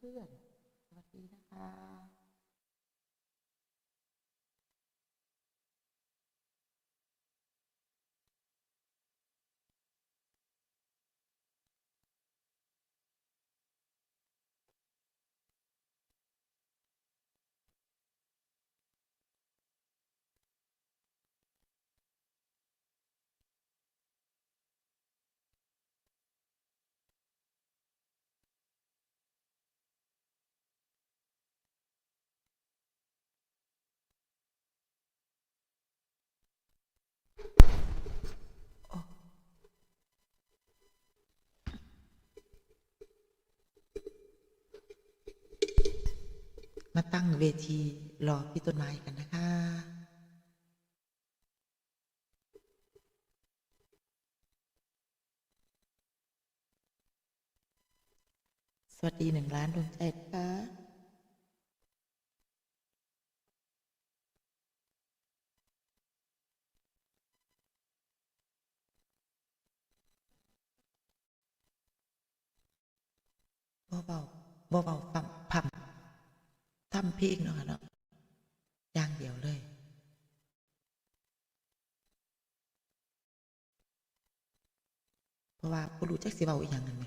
พื่อนๆสวัสดีนะคะ มาตั้งเวทีรอพี่ต้นไม้กันนะคะสวัสดีหนึ่งล้านดวงใจนะคะเบาๆเบาๆพัมพัม ทำเพลงเนาะค่ะเนาะอย่างเดียวเลย เพราะว่าบ่รู้จักสิเว้าอีหยังกันไหม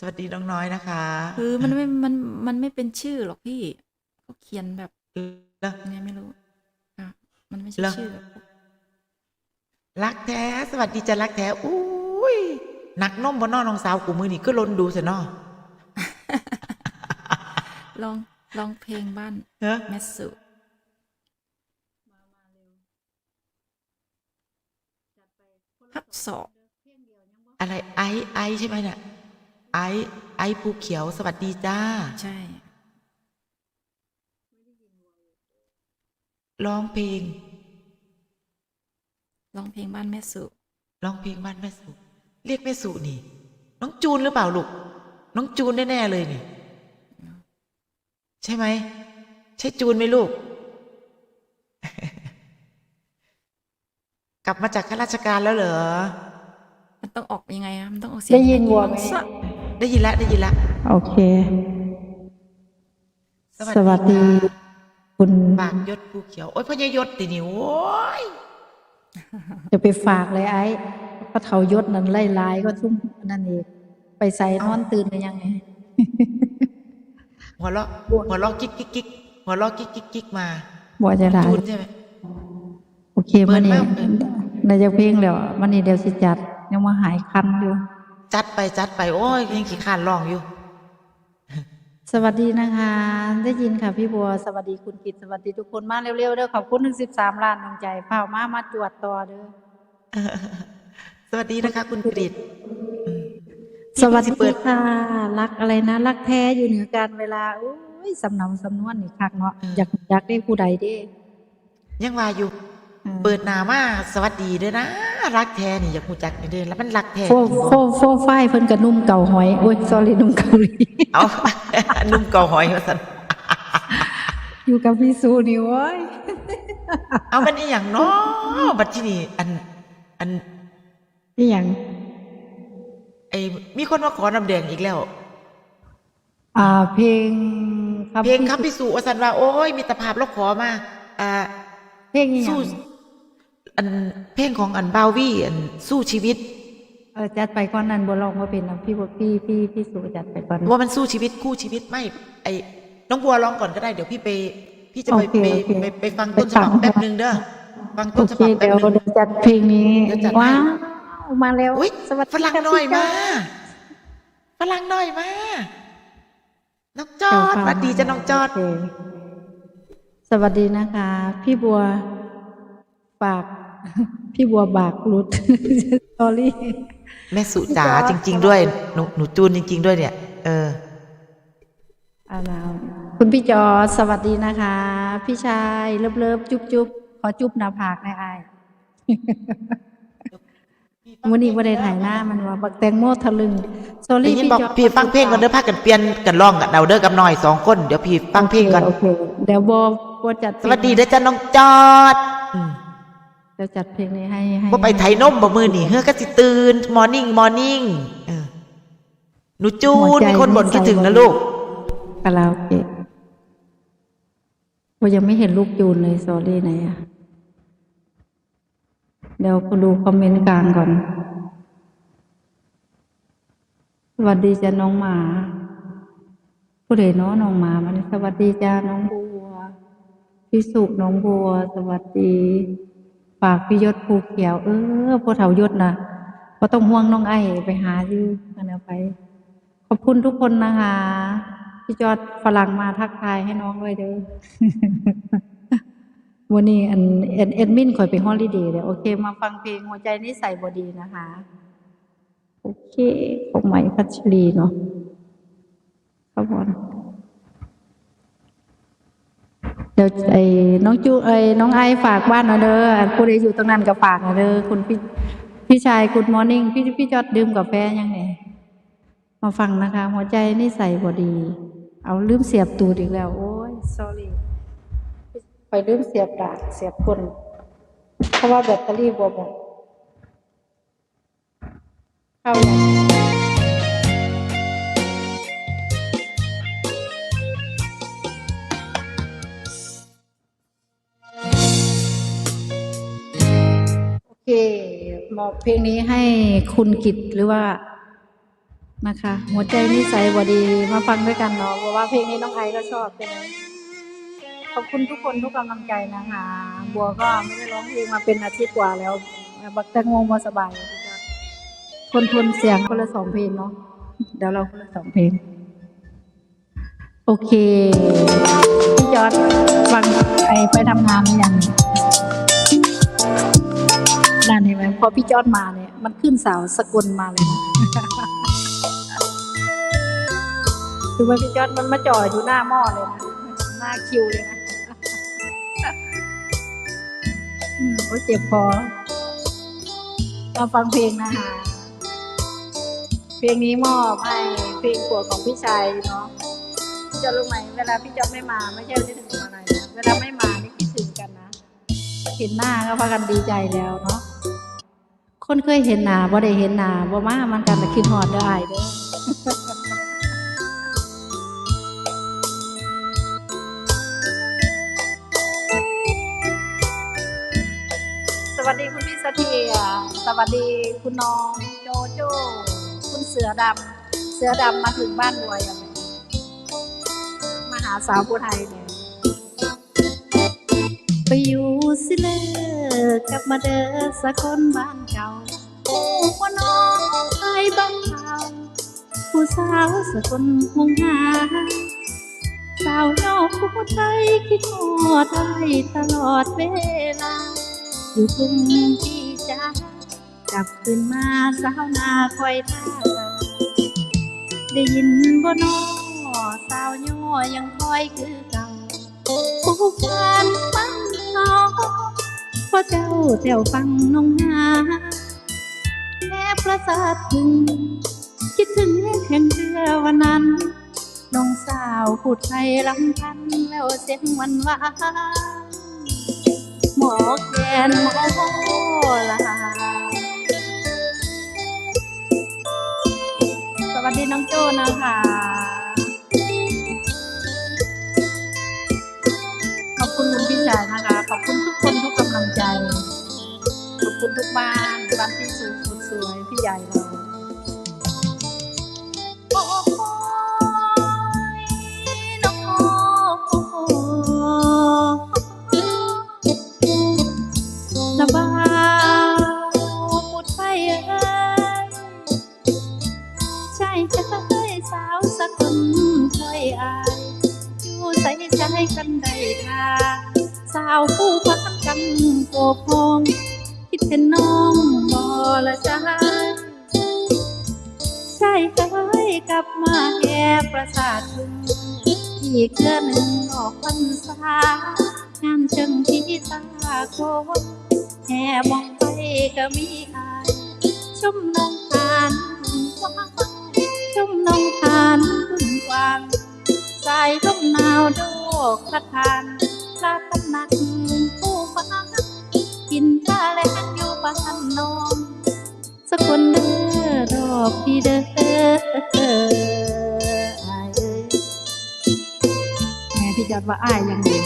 สวัสดีน้องน้อยนะคะ คือมันไม่ มัน มันไม่เป็นชื่อหรอกพี่เขาเขียนแบบเหรอยังไงไม่รู้อะมันไม่ใช่เหรอชื่อแบบรักแท้ สวัสดีจะรักแท้ อุ้ยหนักนมบนนอน้องสาวกูมือนี่ก็ล้นดูสิเนาะลอง ลองเพลงบ้านเฮ้อแมสสุพัดสอบอะไรไอไอใช่ไหมเนี่ย ไอไอภูเขียวสวัสดีจ้า ใช่ ร้องเพลงลองเพลงบ้านแมสสุ ร้องเพลงบ้านแม่สุ เรียกแม่สุนี่ น้องจูนหรือเปล่าลูก น้องจูนแน่ๆเลยนี่ ใช่ไหม ใช่จูนไหมลูก กลับมาจากข้าราชการแล้วเหรอ มันต้องออกยังไงอะมันต้องออกเสียงได้ยินวัวไหม สะ ได้ยินแล้วได้ยินแล้วโอเค สวัสดีค่ะคุณบางยศภูเขียว โอ้ยพ่อยยศติหนิโอ้ยจะไปฝากเลยไอ้พระเทายศนั้นไล่ลายก็ทุ่มนั่นเองไปใส่นอนตื่นกันยังไงหัวเราะหัวเราะกิ๊กกิ๊กกิ๊กหัวเราะกิ๊กกิ๊กกิ๊กมาบ่จะได้จูนใช่ไหมโอเคมันนี่เปิดมากเลยในจะเพลงแล้วมันนี่เดี๋ยวสิจัดยังมาหายคันอยู่ จัดไปจัดไป โอ้ยยังขี้ขานร้องอยู่ สวัสดีนะคะ ได้ยินค่ะพี่บัว สวัสดีคุณกิตสวัสดีทุกคนมาเร็วๆเด้อขอบคุณถึงสิบสามล้านดวงใจเผามามาจวดต่อเด้อสวัสดีนะคะ คุณกริตอืมสวัสพี่ดีเปิดค่ะ รักอะไรนะ รักแท้อยู่เหนือการเวลาโอ้ยสำเนาสำนวนนี่คักเนาะเออออยากอยากได้ผู้ใดเด้ยังว่าอยู่ออเปิดหนามาสวัสดีเด้อนะ รักแท้นี่อยากหูจักนี่เด้อแล้วมันรักแท้โฟโฟโฟไฟเพิ่นกับนุ่มเก่าหอยโอ้ย sorry นุ่มเกาหลีเอานุ่มเกาหอยมาสันอยู่กับพี่ซูนี่โว้ยเอามันอีหยังเนาะบัดที่นี่อัน อันนี่หยังไอ้มีคนมาขอน้ำแดงอีกแล้ว อ่า เพลงเพลงครับพิสูว่าสันว่า โอ้ยมีตรภาพเราขอมา อ่า เพลงนี่หยัสู้ง อันเพลงของอันบาววี่อันสู้ชีวิต เออจัดไปก่อนนั้นบ่ลองบ่เป็นนะพี่บ่พี่พี่พี่ซูจัดไปก่อนว่ามันสู้ชีวิตคู่ชีวิตไม่ ไอ้น้องบัวร้องก่อนก็ได้เดี๋ยวพี่ไป พี่จะไปโอเคไปโอเคไปไปฟังต้นฉบับไปฟังแป๊บหนึ่งเด้อฟังโอต้นฉเคบับแป๊เดี๋บยวหนึ่งเดี๋ยวจัดเพลงนี้เดี๋ยวจัดให้ว้าวมาแล้วอุ้ยสวัสดีฝรั่งค่ะหน่อยพี่มาจ้ฝรั่งหน่อยมาน้องจอเดี๋ยวดฟัสวัสดีจ้ะน้องจอดโเคสวัสดีนะคะ พี่บัวฝาก พี่บัวบากรุดสอรี่ แม่สุจ๋าจริง ๆ ด้วยหนูหนูจูนจริง ๆ ด้วยเนี่ย เอออาลาวคุณพี่จอสวัสดีนะคะ พี่ชายเลิฟเลิฟจุ๊บจุ๊บขอจุ๊บหน้าผากในอยอายพี่วันนี้บ่ได้ถ่ายหน้ามันว่า บักแตงโมทะลึง sorry ได้ยินบอกจอร์จพี่ฟังเพลงก่อนเด้อพากันเปลี่ยนกันร้องกันเดาเด้อกับน้อยสองคน เดี๋ยวพี่ฟังเพลงก่อนโอเคเดี๋ยวบ่บ่จัดสวัสดีเด้อจ้าน้องจอด อืมเดี๋ยวจัดเพลงนี้ให้ให้บ่ไปไถนมบ่มือนี่เฮ้อก็สิตื่นมอร์นิ่งมอร์นิ่งเออหนูจูนมีคนบ่นคิดถึงนะลูกคาราโอเกะว่ายังไม่เห็นลูกจูนเลย sorry ไหนอะเดี๋ยวกูดูคอมเมนต์กลางก่อน สวัสดีจ้าน้องหมา ผู้ใดเนาะน้องหมามันสวัสดีจ้าน้องบัว พี่สุกน้องบัว สวัสดี ฝากพี่ยศภูเขียว เออพ่อเฒ่ายศนะก็ต้องห่วงน้องไอ้ไปหาอยู่กันเอาไป ขอบคุณทุกคนนะคะ พี่จอดฝรั่งมาทักทายให้น้องด้วยเด้อวันนี้อันเอ็ดมินคอยไปฮอลิเดย์เดี๋ยวโอเค มาฟังเพลงหัวใจนิสัยบดีนะคะ โอเค ของใหม่พัชรีเนาะครับผม เดี๋ยวไอ้น้องจูไอ้น้องไอฝากบ้านหน่อยเด้อผู้ใดอยู่ตรงนั้นก็ฝากหน่อยเด้อคุณพี่พี่ชายคุณมอร์นิ่งพี่พี่จอดดื่มกาแฟยังไงมาฟังนะคะ หัวใจนิสัยบดี เอาลืมเสียบตูดอีกแล้ว โอ้ย sorry ไปลืมเสียบดาดเสียบคนเพราะว่าแบตเตอรี่บวหมดเข้ายั มอบเพลงนี้ให้คุณกิตหรือว่านะคะ หัวใจนิสัยบดีมาฟังด้วยกันเนาะเพราะว่าเพลงนี้น้องไอก็ชอบใช่ไหมขอบคุณทุกคนทุกกำลังใจนะคะ บัวก็ไม่ได้ร้องเพลงมาเป็นอาทิตย์กว่าแล้ว บักแตงโมมาสบายทนทนเสียงคนละสองเพลงเนาะเดี๋ยวเราคนละสองเพลง โอเคพี่จอร์ดฟังไอไปทำงานอยัง นั่นเห็นไหมพอพี่จอดมาเนี่ยมันขึ้นสาวสกลมาเลยคือว่าพี่จอดมันมาจ่ออยู่หน้าหม้อเลยนะหน้าคิวเลยนะอืมโอ้เจ็บคอมาฟังเพลงนะคะเพลงนี้มอบให้เพลงปรดของพี่ชายเนาะพี่จอดรู้ไหมเวลาพี่จอดไม่มาไม่ใช่คิดถึงอะไรนะเวลาไม่มานี่คิดถึงกันนะเห็นหน้าก็พากันดีใจแล้วเนาะ คนเคยเห็นหนาบ่ได้เห็นหนาบ่มามันกันแต่คิดฮอดได้เด้อสวัสดีคุณพี่เสถียรสวัสดีคุณน้องโจโจ คุณเสือดำเสือดำมาถึงบ้านรวยยังไงมาหาสาวผู้ไทยเนี่ย ไปอยู่สิเลอกลับมาเด้อสักคนบ้านเก่าโอ้ว่าน้องไอ้บ้านเก่าผู้สาวสกลหงหาสาวนอกผู้ไทยคิดหอดได้ตลอดเวลา อยู่กรุงที่จ้ากลับคืนมาสาวนาคอยท่าได้ยินบ่นอสาวย่อยังคอยคือเก่าผู้ฟันฟัง เขาเพราะเจ้าแถวฟังน้องหาแม่ประสาทถึง คิดถึงแห่งเรือวันนั้น น้องสาวพูดไทยลำพันแล้วเสียงวันวานหมอแกนหมอลาสวัสดีน้องโจ้นะคะ ขอบคุณคุณพี่ชายนะคะ ขอบคุณทุกคนทุกกำลังใจ ขอบคุณทุกบ้านบ้านที่สวยสุดสวยพี่ใหญ่เราโอ้ยน้องนาบ้าว กันได้ค่ะสาวผู้พักกันโกพองคิดเป็นน้องบ่ละจ้าใช่เคยกลับมาแก่ประสาทถึงอีกเดือนหนึ่งออกพรรษางานเชิงที่ตาโกนแห่มองไปก็มีอายชมน้องทานกว้างชมน้องทานขึ้นกว้าง สายลมหนาวโดกพระทานพระตำหนักผู้ฟ้ากินท่าแลงอยู่บ้านนองสกลเด้อดอกพี่เด้ออายเอ้ยแม่พี่จัดว่าอายยังดี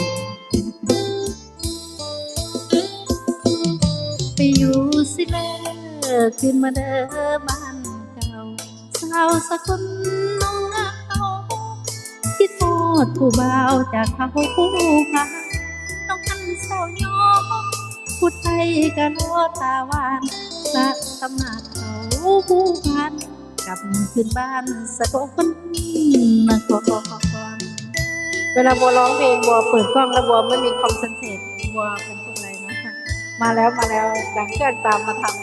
ไปอยู่สิเลอขึ้นมาเด้อบ้านเก่าสาวสกุลน้องเงา คิดโทษผู้บ่าวจากเขาผู้พาน้องหันเศร้ายอพูดไทยกันโลตาหวานพระตำหนักเขาผู้พันกลับขึ้นบ้านสะกลนครเวลาบัวร้องเพลงบัวเปิดกล้องแล้วบัวไม่มีคอมเซนเทรตบัวเป็นพวกอะไรนะมาแล้วมาแล้วดังเครื่องตามมาทำ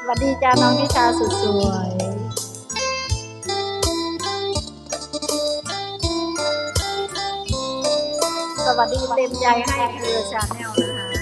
สวัสดีจ้าน้องนิชาสุดสวย วัสดีเต็มใจให้เธอชาแนลนะคะ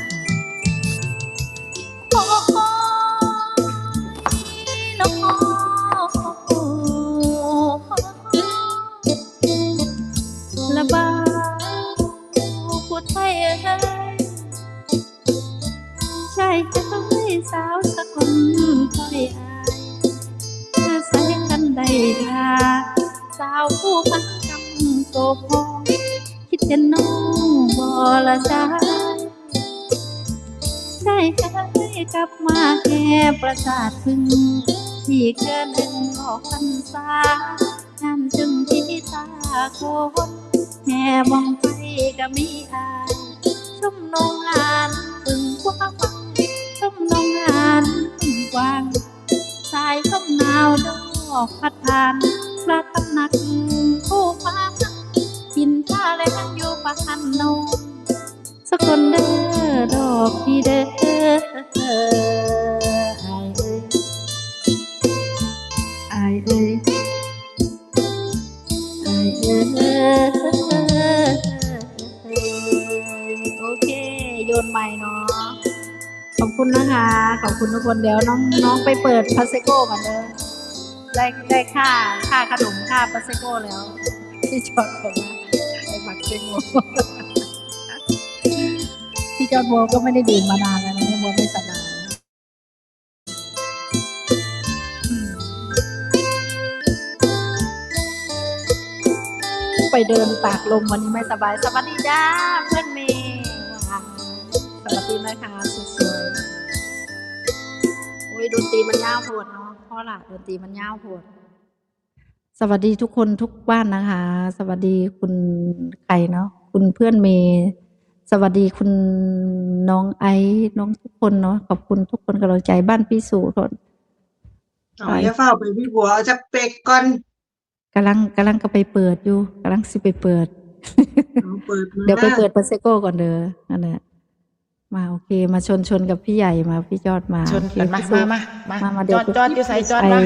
พรรษางานจึงที่ตาโคนแห่มองไปก็มีอายชุ่มนองงานพึ่งกว้างชุ่มนองงานพึ่งกว้าง สายลมหนาวดอกพัดผ่านพระตำหนักผู้ฟ้ากินข้าและอยู่บ้านนงสกลเด้อดอกพี่เด้อ คุณนะคะ ขอบคุณทุกคนเดี๋ยวน้องน้องไปเปิดพาเซโก้กันเด้อได้ได้ค่าค่าขนมค่าพาเซโก้แล้ว ที่จอดผมนะไอ้หมักเซโก้พี่จอร์ดบัวก็ไม่ได้ดื่มมานานแล้วนะเนี่ยบัวไม่สบายไปเดินตากลมวันนี้ไม่สบาย สวัสดีจ้าเพื่อนเมย์ว้าวสวัสดีนะคะสุด สวยโอ้ยดนตรีมันยาวโพดเนาะเพราะล่ะดนตรีมันยาวโพดสวัสดีทุกคนทุกบ้านนะคะ สวัสดีคุณใครเนาะคุณเพื่อนเมย์สวัสดีคุณน้องไอซ์น้องทุกคนเนาะขอบคุณทุกคนกำลังใจบ้านพี่สุทนเอาอย่าเฝ้าไปพี่บัวเอาจักเป็กก่อนกำลังกำลังก็ไปเปิดอยู่กำลังสิไปเปิดเอาเปิดมาเดี๋ยวไปเปิดปาเซโก้ก่อนเด้อนั่นแหละ มาโอเค มาชนชนกับพี่ใหญ่มาพี่ยอดมาชนโอเคกันมาพี่สุมามามามามาจเดี๋ยวอดจอดอยู่ใส่จอดไปมา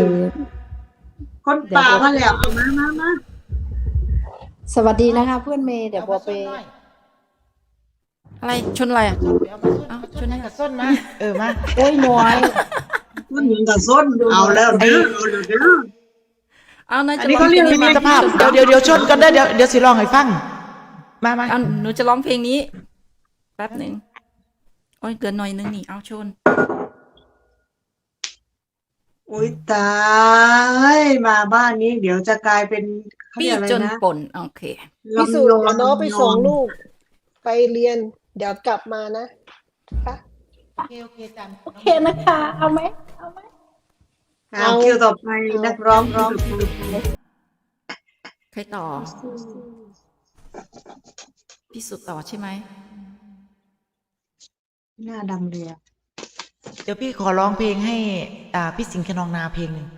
คนป่ามาแล้วเอามามามาสวัสดีนะคะ เพื่อนเมย์เดี๋ยวบัวไปอะไรชนอะไรอะ เอามาส้นเอ้าเอาชนไหนกับส้นมาเออมาโอ้ยหมวยคนหญิงกับส้นเอาแล้วเด้อเอาแล้วเด้อ เอานายอัจะนนี้ร้เขาองเรียกพลงมิตรภาพเดี๋ยวเดี๋ยวเดี๋ยวชนกันเด้อเดี๋ยวเดี๋ยวสิร้องให้ฟัง มามาเอาหนูจะร้องเพลงนี้ แป๊บหนึ่ง โอ้ยเกินหน่อยนึงนี่ เอาชนโอ้ยตายมาบ้านนี้ เดี๋ยวจะกลายเป็นเขาพี่เรียกอะไรจนนะป่นโอเคพี่สุลำเดี๋ยวน้องไปส่งลำยลูก ไปเรียน เดี๋ยวกลับมานะค่ะโอเคโอเคจำโอเคนะคะ เอาไหมเอาไหม เอาคิวต่อไปนักร้องร้องใครต่อ พี่สุดต่อใช่ไหม หน้าดำเลยอะเดี๋ยวพี่ขอร้องเพลงให้ อ่า พี่สิงห์ขนองนาเพลงหนึ่ง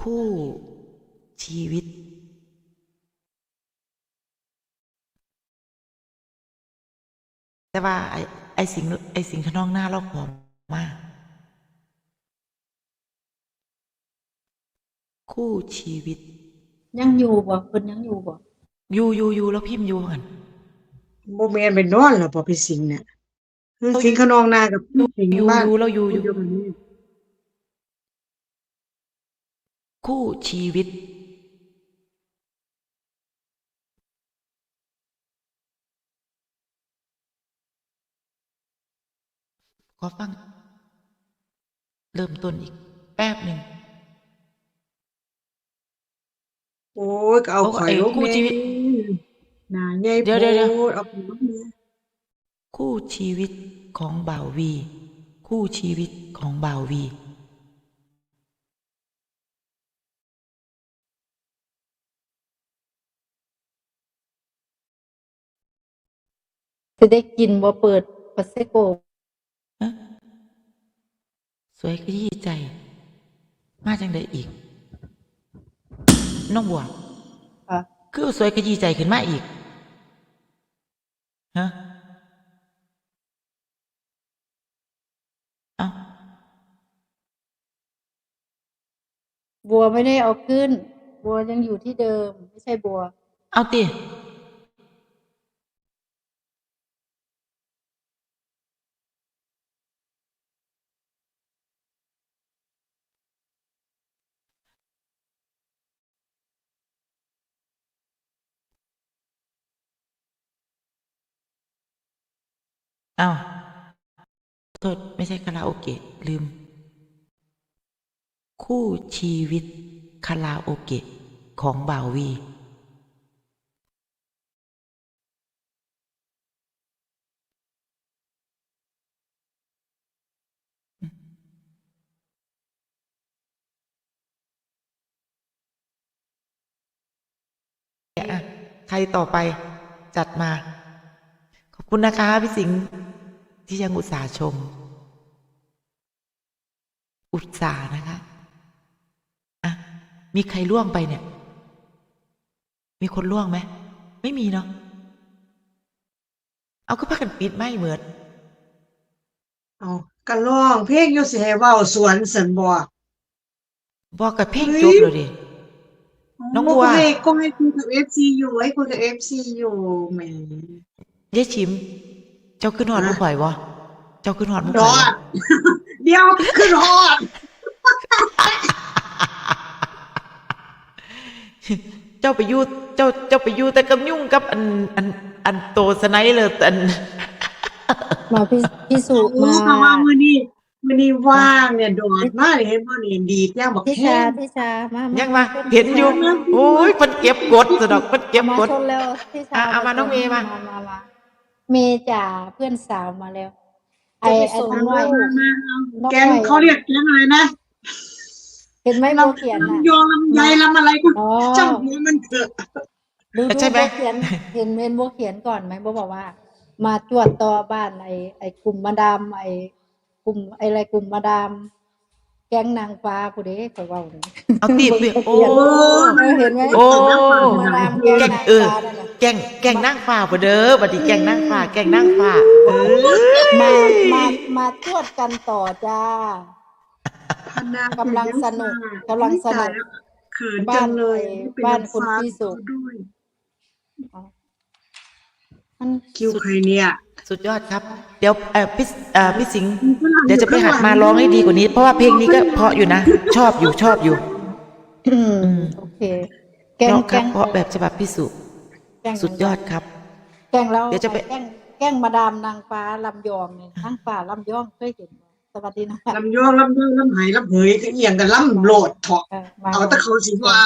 คู่ชีวิต แต่ว่า ไอไอสิงห์ไอสิงห์ขนองหน้าเราผอมมาก คู่ชีวิต ยังอยู่บ่เพิ่นยังอยู่บ่ อยู่อยู่อยู่แล้วพิมพ์อยู่เหมือนกันโมเมนเป็นนอนเหรอพอพี่สิงห์เนี่ยคือสิงห์ขนองนากับพี่สิงห์อยู่บ้านอยู่เราอยู่อยู่เดียวกันนี่คู่ชีวิต ขอฟัง เริ่มต้นอีก แป๊บหนึ่งโอ้ยก็เอาโอ้ข่อยไอ้ลูกคู่ชี วิตหนาใหญ่เดี๋ยวเดี๋ยวเดี๋ยวโพดเอาไปลูกเนี่ยคู่ชีวิตของบ่าววี คู่ชีวิตของบ่าววี จะได้กินบ่เปิดปัสเซโกฮะสวยขยี้ใจ มาจังไดอีก น้องบัวค่ะ คือสวยขยี้ใจขึ้นมาอีก ฮะเอาบัวไม่ได้เอาขึ้น บัวยังอยู่ที่เดิม ไม่ใช่บัว เอาติ อาโทษไม่ใช่คาราโอเกะลืม คู่ชีวิตคาราโอเกะของบ่าววีอะใครต่อไปจัดมา ขอบคุณนะคะพี่สิงห์ ที่ยังอุตส่าห์ชม อุตส่าห์นะคะอะมีใครล่วงไปเนี่ย มีคนล่วงไหมไม่มีเนาะเอาก็พักกันปิดไม่เหมือนเอากระร้องเพลงอยู่สิให้เว้าสวนสันบ่บอกกับเพลงเฮ้ยจบเลยดิน้องบัวก็ให้ก็ให้คุยกับ FC อยู่ให้คุยกับ FC อยู่แหมยายชิม เจ้าขึ้นหอดมุกไหววะเจ้าขึ้นหอดมุกรไหวอวะดเดี๋ยวคือรอดเจ้าไปอยู่เจ้าเจ้าไปอยู่แต่กับยุ่งกับอันอันอันโตสไนเลยอันมาพี่พี่สุโอ้มาคำว่ามื้อนี้มื้อนี้ว่างเนี่ยโดดมากเลยเห็นบ่นี่ดีแจ้งบอกพี่แค่ชาพี่ชามามายังมาเห็นอยู่โอ้ยเพิ่นเก็บกดสะดอกเพิ่นเก็บมากด ชนแล้วพี่ชาอะเอามาน้องเมย์มา มามามา เมย์จ่าเพื่อนสาวมาแล้ว ไอจะไปไอส่งน้องน้อยแกงเขาเรียกแกงอะไรนะเห็นไหมโบเขียนลำน่ะยองลำไยลำอะไรก็อ๋อช่างหัวมันเถอะดูดูใช่ไหมโบเขียนเห็นเมนโบเขียนก่อนไหมโบบอกว่า มาจวดต่อบ้านไอไอกลุ่มมาดามไอกลุ่มไออะไรกลุ่มมาดาม แก๊งนางฟ้าผู้เด้ข่อยเว้าเลยเอาตีบเปลือกโอ้เออเห็นไหมโอ้มาดามแกแก๊งงนางเออ ฟ้านั่นน่ะแกงแกงนั่งฟ้าบ่เด้อบัดนี้แกงนั่งฟ้า แกงนั่งฟ้า เออมามามาทวดกันต่อจ้า กำลังสนุกกำลังสนุกเขินจังเลยบ้านคุณพี่สุด้วย มันคิวใครเนี่ยสุดยอดครับ เดี๋ยวเอ่อพี่เอ่อพี่สิงห์เดี๋ยวจะไปหัดมาร้องให้ดีกว่านี้ เพราะว่าเพลงนี้ก็เพราะอยู่นะ ชอบอยู่ชอบอยู่อืมอืมโอเค แกงเพราะคแกรับงเพราะแบบฉบับพี่สุ แกงสุดยอดครับ แกงแล้วเดี๋ยวจะไป แกงแกงมาดามนางฟ้าลำยองเนี่ยนางฟ้าลำยองเคยเห็นไหมสวัสดีนะคะลำยองลำยองลำไหลำเหยก็เอียงกันลำโหลดเถาะเออมาเอาแตะเขาสิว่า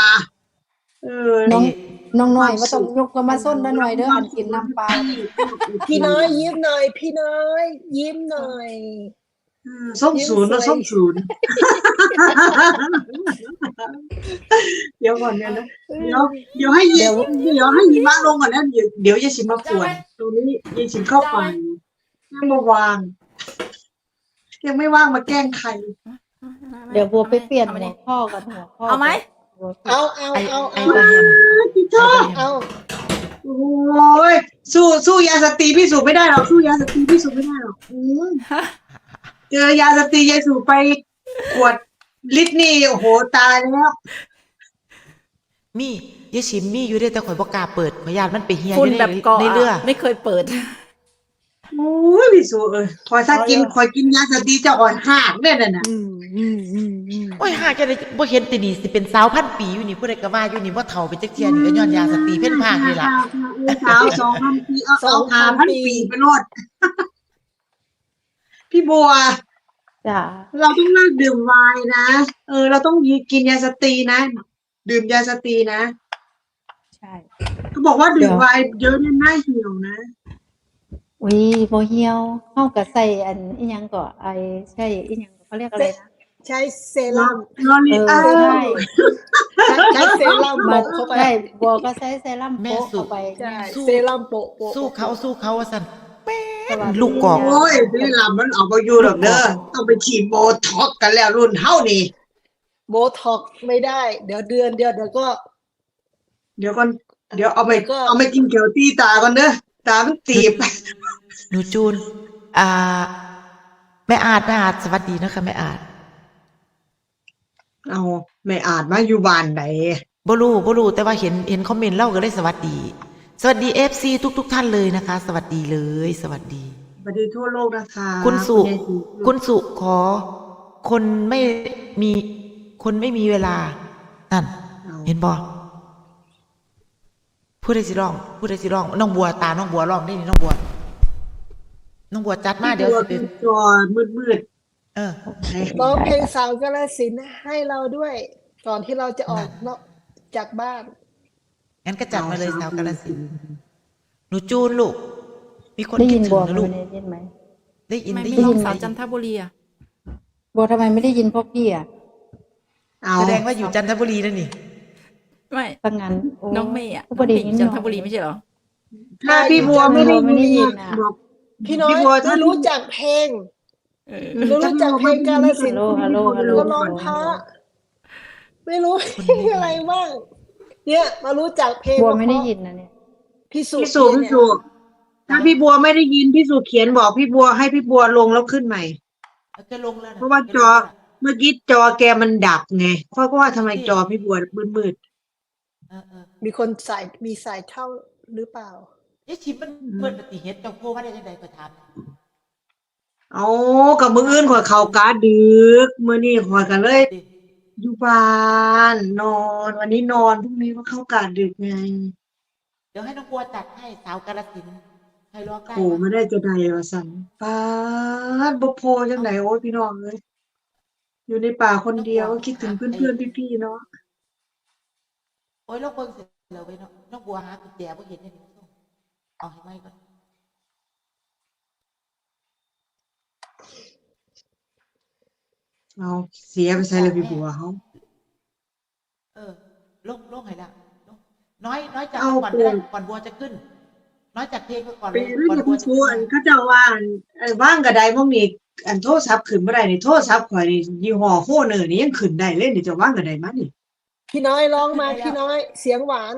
เออน้องนี่น้องหน่อยว่าต้องยกก็มาส้นหน่อยเด้อหันกินน้ำปลาพี่น้อยยิ้มหน่อย พี่น้อย ยิ้มหน่อยเออส้มศูนย์นะส้มศูนย์เดี๋ยวก่อนเนี่ยนะเดี๋ยวเดี๋ยวให้เดี๋ยวเดี๋ยวให้หิมะลงก่อนนะเดี๋ยวเดี๋ยวยายชิมมาป่วนตรงนี้ยายชิมเข้าไปยังมาวาง ยังไม่ว่างมาแกล้งใคร เดี๋ยวบัวไปเปลี่ยนหัวข้อกันหัวข้อเอาไหมบัว เอาเอาไอเอาไอเอาบาเฮมพี่ชอบเอาโอ้ยสู้สู้ยาสตรีพี่สูบไม่ได้หรอกสู้ยาสตรีพี่สูบไม่ได้หรอกอืมเจอยาสตรียายสูบไปขวดลิตรนี่โอ้โหตายแล้วมียายชิมมีอยู่ได้แต่ข่อยบ่กล้าเปิดข่อยยานมันไปเฮียอฝุ่นยู่ในแบบเกาะในเรือ ไม่เคยเปิด โอ้ยพี่สูเอ้ยคอยถ้ากินคอยกินยาสตีจะอ่อนหักเนี่ยน่ะนะอืมอืมอืมอืมโอ้ยหาจะได้บ่เห็นตินี่สิเป็นสาวพันปีอยู่นี่ผู้ใดก็ว่าอยู่นี่บ่เฒ่าไปจักเที่ยนี่ก็ย้อนยาสติเพ่นพากนี่ล่ะสาวสองพันปีเอาเอาหาพันปีไปรอดพี่บัวจ้ะเราต้องเลิกดื่มไวน์นะ เออ เราต้องกินยาสตรีนะ ดื่มยาสตรีนะ ใช่เขาบอกว่าดื่มไวน์เยอะเนี่ยน่าเหี่ยวนะ อุ้ยโบเฮียวเข้ากับใส่อันอีหยังก็ไอใช่อีหยังก็เขาเรียกอะไรนะใช้เซรั่มลอรีเออเออใช่ใช้เซรั่มมาโปะเข้าไปใช่บัวก็ใช้เซรั่มแม่โปะสุเข้าไปใช่สู้เซรั่มโปะโปะสู้เขาสู้เขาว่าซั่นสวัสดีลูกกอกโอ้ยพี่ลำมันออกมาอยู่หรอกเด้อต้องไปฉีดโบท็อกซ์กันแล้วรุ่นเท่านี้โบท็อกซ์ไม่ได้ เดี๋ยวเดือนเดียวเดี๋ยวก็ เดี๋ยวก่อนเดี๋ยวเอาไปก็เอาไปกินเขียวตีตาก่อนเด้อ ตามันตีบหนูจูน อ่า แม่อาจแม่อาจสวัสดีนะคะแม่อาจ เอาไม่อาจมาอยู่บ้านไหนบ่รู้บ่รู้แต่ว่าเห็นเห็นคอมเมนต์เล่าก็เลยสวัสดี สวัสดี FC ทุกทุกๆท่านเลยนะคะ สวัสดีเลย สวัสดี สวัสดีทั่วโลกนะคะคุณสุยายศรีคุณสุขอ คนไม่มี คนไม่มีเวลานั่นเอาเห็นบ่พู ดได้สิร้องพูดได้สิร้องน้องบัวตาน้องบัวร้องได้นี่น้องบัว น้องบัวจัดมาเดี๋ยวสิเป็นจอมืดมืดเออๆร้องเพลงสาวกาลสินธุ์ให้เราด้วย ก่อนที่เราจะออกนอกจากบ้านงั้นก็จัดมาเลยสาวกาลสินธุ์หนูจูนลูก มีคนได้คิยิดนถึบัวงไหมนะลูกได้ยินไหมได้ยินไม่ได้ไม่ยินลองไหมสาวจันทบุรีอะบัวทำไมไม่ได้ยินพวกพี่อะเอาแสดงว่าอยู่จันทบุรีนั่นนี่ ไม่ตั้งงั้นโน้องเมย์อะผู้น้บองดีเมย์อยู่จันทบุรีไม่ใช่เหรอ ถ้าพี่บัวไม่ได้ไม่ได้ยิยินนอะบอกพี่น้อยพี่บัวถ้าไม่รู้จักเพลงเออไม่รู้จักเพลงกาลสินธุ์ฮัลโหลฮัลโหลฮัลโหล ก็ร้องเพราะไม่รู้เพลงอะไรบ้างเนี่ยมารู้จักเพลงบัวไม่ได้เพราะยินนะเนี่ย พี่สุพี่สุพี่สุถ้าพี่บัวไม่ได้ยินพี่สุเขียนบอกพี่บัวให้พี่บัวลงแล้วขึ้นใหม่เอาจะลงแล้วนเพราะว่าจอ เมื่อกี้จอแกมันดับไงเพราะว่าทำไมจอพี่บัวมืดเออเออ มีคนใส่มีสายเข้าหรือเปล่ายายชิมมันเปิดปฏิเหตุเจ้าโพว่าได้ยังไงก็ถามๆเอากับมืออื่นขอยเขากาดึกมื้อนี้ขอยกันเลยดิอยู่บ้านนอน วันนี้นอนพรุ่งนี้ก็เข้ากาดึกไง เดี๋ยวให้น้องบัวจัดให้สาวกาลสินธุ์ให้ร้องได้โอ้ไม่ได้จะใดว่าสันป้าดบ่โพจังไหนโอ้ยพี่น้องเลยอยู่ในป่าคนเดียวก็คิดถึงเพื่อนๆพี่ๆเนาะโอ้ ยเราเบิ่งเสร็จแล้วไปเนาะน้องบัวหากุญแจบ่เห็นเนี่ยเอาให้ไหมก่อนเอาเสียไปใส่เลยพี่บัวเขาเออลงลงให้ละลงน้อย น้อยจัดเอาก่อนเปลี่ก็ยนได้ก่อนบัวจะขึ้น น้อยจัดเพลงก็ก่อนเป็เลนยเรื่องก่อนที่บัวผู้จะชูขึ้นอันเขาเจะว่าอันอันว่างกระไดพวกนี้อันโทรศัพท์ขึ้นบ่ได้นี่โทรศัพท์ข่อยนี่ยี่ห้อโคเนอร์นี่ยังขึ้นได้เลยนี่จะว่างกระไดมานี่ พี่น้อยร้องมาพี่น้อย เสียงหวาน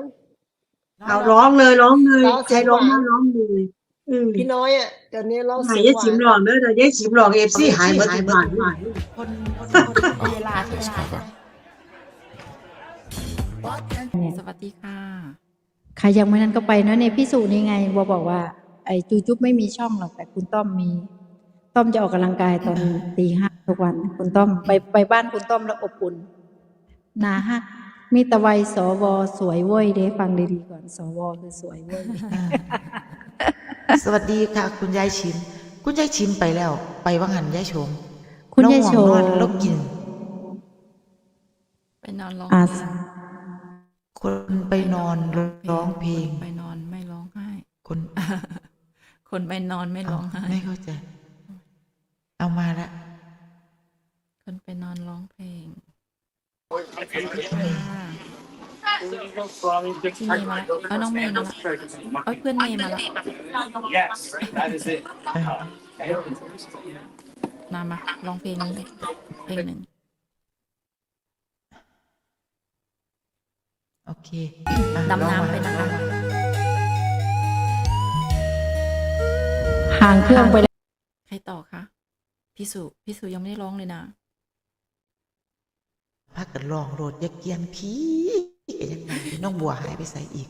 เอาร้องเลยร้องเลยร้องเสีใครยงร้องหวานมาร้องเลยอืมพี่น้อยอะเดี๋ยวนี้ร้องหายเสียยางหวาชิมนร้องเด้อแต่ยายชิมร้อง FC หายหมดทุกบ้านคนคนคนมีเวลาใช่ไหมคะสวัสดีค่ะใครยังไม่นั้นก็ไปเนอะเนี่ยพี่สุนี่ไงบัวบอกว่า ไอ้จูจุ๊บไม่มีช่องหรอกแต่คุณต้อมมี ต้อมจะออกกำลังกายตอนตีห้าทุกวัน คุณต้อมไปไปบ้านคุณต้อมแล้วอบอุ่นนาฮัก มีตะไวสวสวยเว้ยเด้ฟังดีๆก่อนสวคือสวยเว้ยสวัสดีค่ะ คุณยายชิม คุณยายชิมไปแล้ว ไปวังหันยายชมคุณยายโชแล้วว์ง่วงนอนแล้วกิน ไปนอนร้องอ่าคนไปนอนร้องเพลง ไปนอนไม่ร้องไห้คนคนไปนอนไม่ร้องไห้ไม่เข้าใจ เอามาละคนไปนอนร้องเพลง สวัสดีค่ะพี่เมย์มาแล้วเอาน้องเมย์มาแล้วเอาเพื่อนเมย์มาแล้ว Yes, that is it. มามาร้องเพลงนี้เลยเพลงหนึ่งโอเคอะดำน้ำไปลองนะมาคะ ห่างเครื่องไปแล้วใครต่อคะพี่สุพี่สุยังไม่ได้ร้องเลยนะ พักกันลองโหลดอยาเกียนผีเป็นยังไงน้องบัวหายไปใส่อีก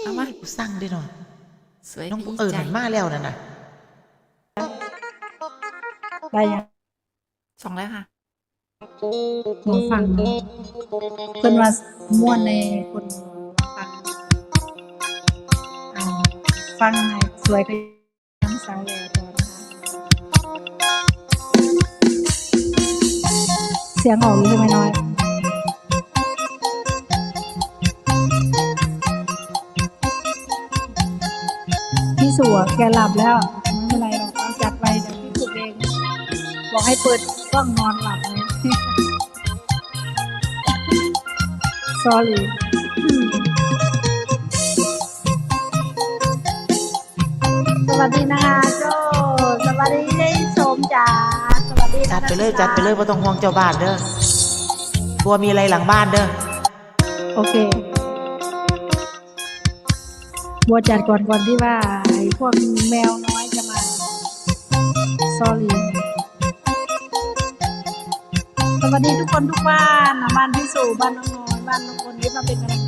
เอามากูสั่งด้วยเนาะสวยน้องพี่เออใจนั่นมาแล้วนั่นน่ะได้ยังสองแล้วค่ะหนูฟังเนอะเพิ่นว่าม่วนในคนฟังเอาฟังให้สวยก็ยังสาวแหล่ สียงออกอยู่ใช่ไหมน้อยพี่สัวแกหลับแล้ว ไม่เป็นไรหรอกเอาจัดไปเดี๋ยวพี่ปลุกเอง บอกให้เปิดกล้องนอนหลับเลย sorry สวัสดีนะคะโจ จัดไปเลยจัดไปเลยว่าต้องห่วงเจ้าบ้านเด้อบัวมีอะไรหลังบ้านเด้อโอเค บัวจัดก่อนก่อนที่ว่าไอ้พวกแมวน้อยจะมา sorry สวัสดีทุกคนทุกบ้านนะบ้านพี่สู่บ้านน้องน้อยบ้านน้องคนที่มาเป็นกำลัง